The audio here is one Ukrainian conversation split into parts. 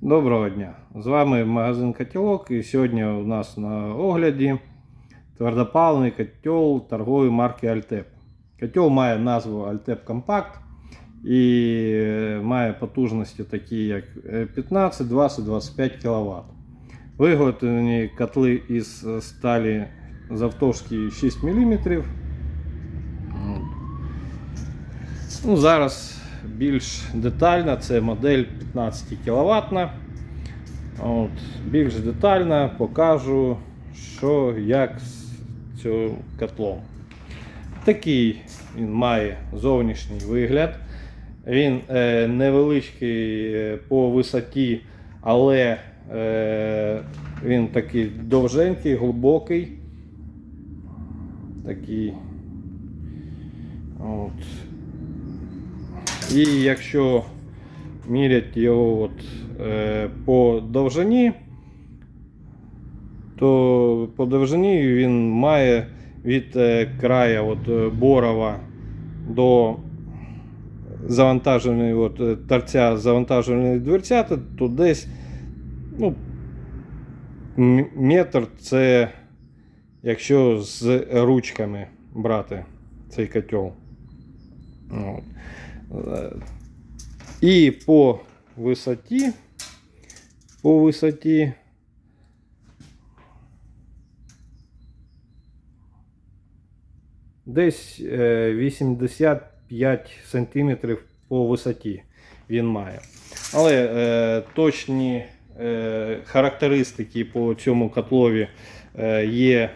Доброго дня! З вами магазин Котілок і сьогодні у нас на огляді твердопаливний котел торгової марки Altep. Котел має назву Altep Compact і має потужності такі як е, 15, 20, 25 кВт. Виготовлені котли із сталі завтовшки 6 мм. Ну, зараз більш детально, це модель 15 кВт. От, більш детально покажу, що як з цим котлом. Такий він має зовнішній вигляд. Він е, невеличкий е, по висоті, але е, він такий довженький, глибокий. Такий. От. І якщо мірять його от, е, по довжині, то по довжині він має від е, края от, е, борова до завантаженої от, е, торця завантаженої дверцята, то десь ну, метр це якщо з ручками брати цей котел. От. Е, І по висоті, по висоті десь е, 85 см по висоті він має. Але е, точні е, характеристики по цьому котлові е, є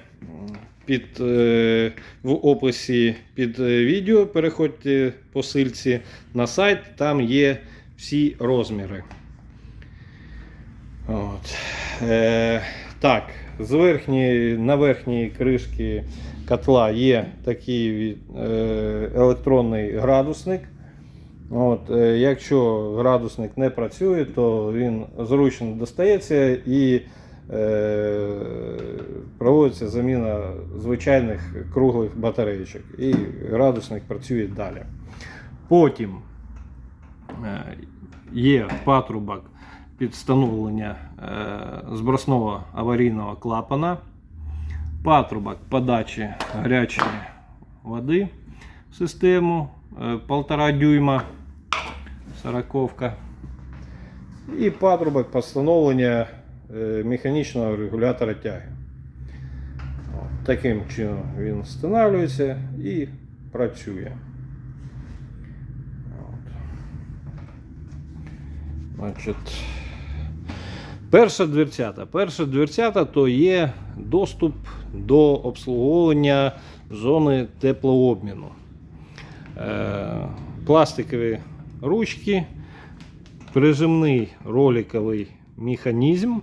під, е, в описі під е, відео. Переходьте по ссылці на сайт, там є всі розміри. От. Е, так, з верхньої, на верхній кришці котла є такий е, електронний градусник. От, е, якщо градусник не працює, то він зручно достається і проводиться заміна звичайних круглих батареїчок. І градусник працює далі. Потім е, є патрубок під встановлення е, збросного аварійного клапана, патрубок подачі гарячої води в систему е, 1,5 дюйма, сороковка. І патрубок е, механічного регулятора тяги. Таким чином він встановлюється і працює. Значить, перша дверцята. Перша дверцята то є доступ до обслуговування зони теплообміну. Е, пластикові ручки, прижимний роликовий механізм,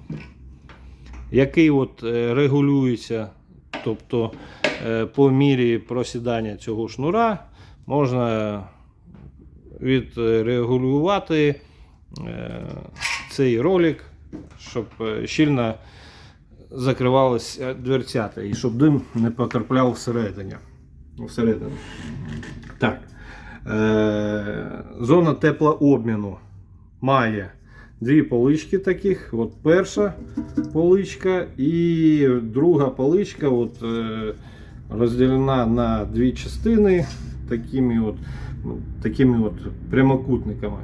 який от е, регулюється, тобто е, по мірі просідання цього шнура можна відрегулювати е, цей ролик, щоб щільно закривалися дверцята і щоб дим не потрапляв всередині. всередину. Так. Зона теплообміну має дві полички таких. От перша поличка і друга поличка от, е, розділена на дві частини такими от, ну, такими от прямокутниками.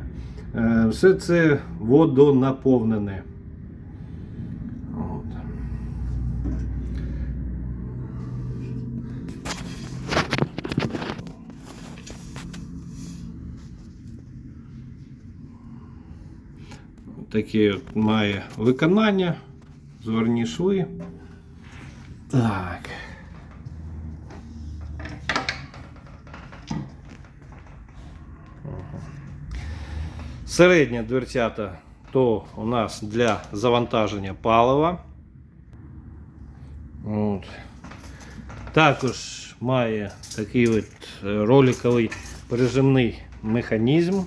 Е, все це водонаповнене. Таке має виконання. Зверні шви. Так. Середня дверцята то у нас для завантаження палива. От. Також має такий от е, роликовий прижимний механізм.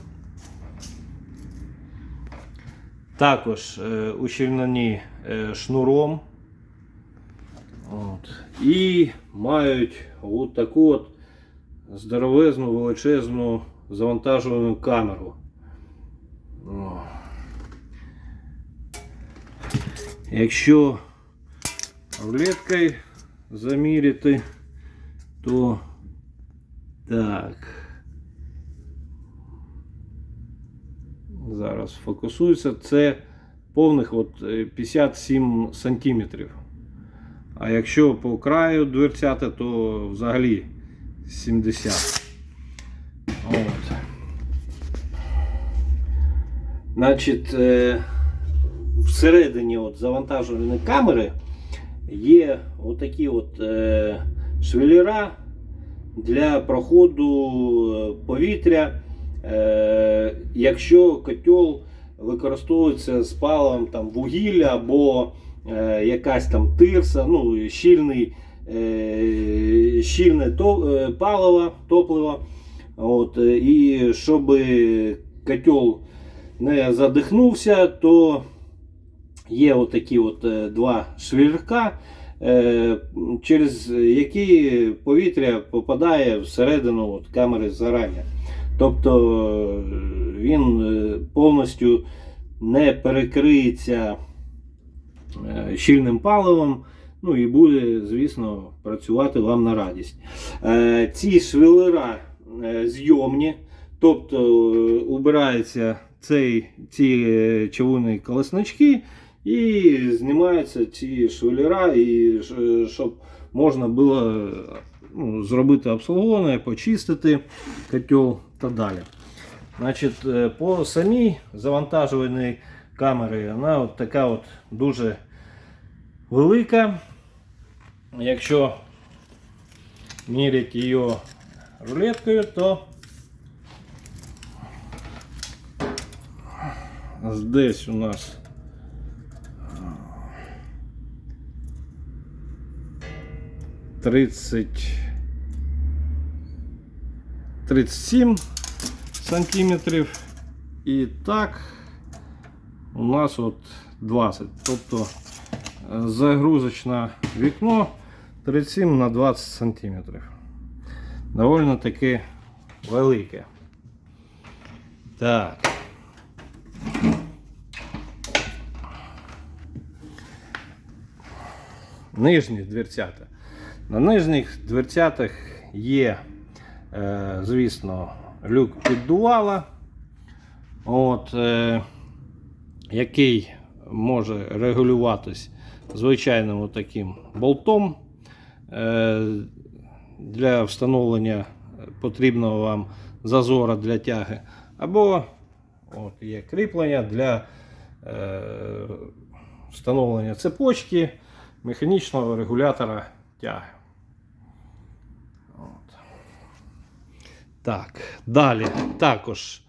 Також е, ущільнені е, шнуром. От. І мають от таку от здоровезну величезну завантажувану камеру. О. Якщо рулеткою заміряти, то так. Зараз фокусується. Це повних от е, 57 сантиметрів. А якщо по краю дверцята, то взагалі 70. От. Значить, е, всередині от завантажувальної камери є отакі от е, швеллера для проходу е, повітря, е, якщо котел використовується з паливом там, вугілля або е, якась там тирса, ну, щільний, е, щільне е, паливо, топливо. От, е, і щоб котел не задихнувся, то є отакі от е, два швірка, е, через які повітря попадає всередину от камери зарання. Тобто він е, повністю не перекриється е, щільним паливом. Ну і буде, звісно, працювати вам на радість. Е, Ці швелера зйомні, тобто убирається цей, ці човунні колеснички і знімаються ці швелера, і щоб можна було ну, зробити обслуговування, почистити котел та далі. Значить, е, по самій завантажувальній камері вона от така от дуже велика. Якщо міряти її рулеткою, то здесь у нас тридцать 37 сантиметрів. І так у нас от 20. Тобто е, загрузочне вікно 37 на 20 сантиметрів. Довольно таки велике. Так. Нижні дверцята. На нижніх дверцятах є, е, звісно, люк піддувала, от, е, який може регулюватись звичайним таким болтом. Е, для встановлення потрібного вам зазора для тяги. Або от, є кріплення для е, встановлення цепочки механічного регулятора тяги. От. Так, далі також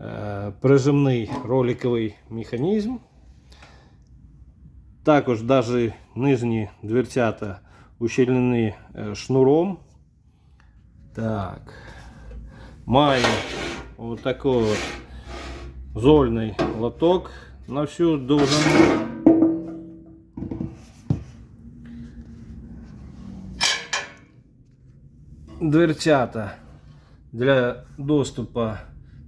е, прижимний роликовий механізм. Також навіть нижні дверцята ущільнені е, шнуром. Так. Має отакий от зольний лоток на всю довжину. Дверцята для доступу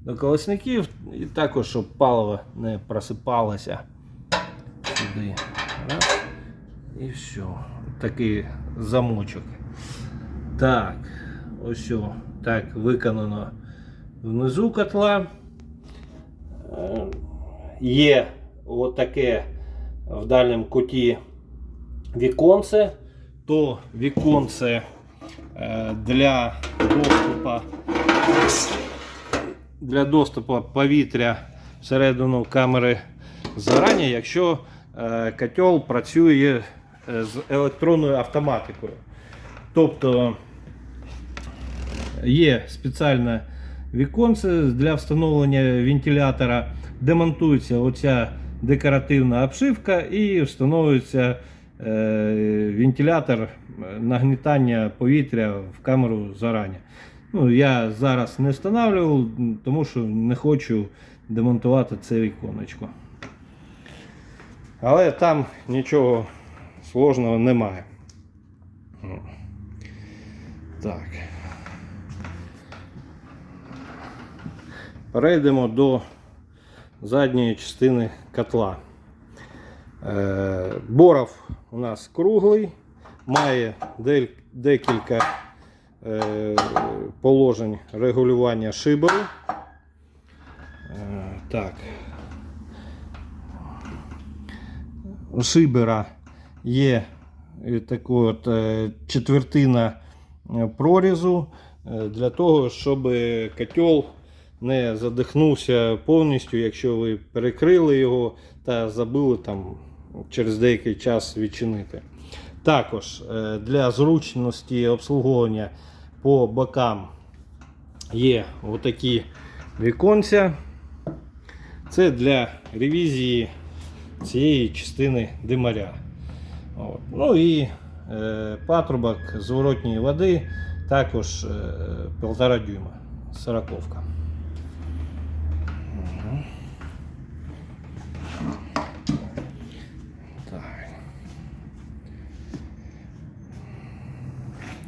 до колесників і також, щоб паливо не просипалося сюди. І все. Такий замочок. Так, ось так виконано внизу котла. Є отаке в дальньому куті віконце, то віконце для доступу для доступу повітря всередину камери зарані, якщо е, котел працює е, з електронною автоматикою. Тобто є спеціальне віконце для встановлення вентилятора, демонтується оця декоративна обшивка і встановлюється е, вентилятор е, нагнітання повітря в камеру зарані. Ну, я зараз не встановлював, тому що не хочу демонтувати це віконечко. Але там нічого сложного немає. Ну. Так. Перейдемо до задньої частини котла. Е, Боров у нас круглий, має декілька е, положень регулювання шиберу. Е, Так. Шибера є е, така от четвертина прорізу для того, щоб котел не задихнувся повністю, якщо ви перекрили його та забули там через деякий час відчинити. Також е, для зручності обслуговування по бокам є отакі віконця. Це для ревізії цієї частини димаря. От. Ну і е, патрубок зворотньої води також е, 1,5 дюйма. Сороковка. Мгм. Так.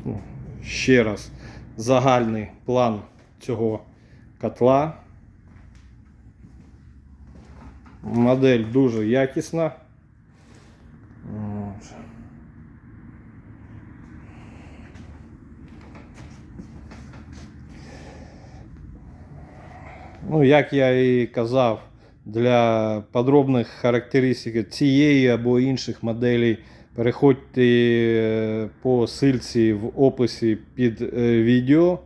Ну, Ще раз загальний план цього котла. Модель дуже якісна. Ну, як я і казав, для подробних характеристик цієї або інших моделей переходьте е, по ссылці в описі під е, відео.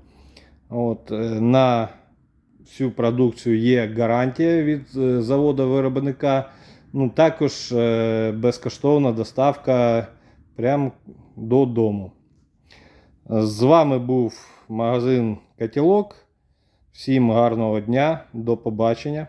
От, е, на всю продукцію є гарантія від е, заводу-виробника. Ну, також безкоштовна доставка прямо додому. З вами був магазин Котілок. Всім гарного дня, до побачення.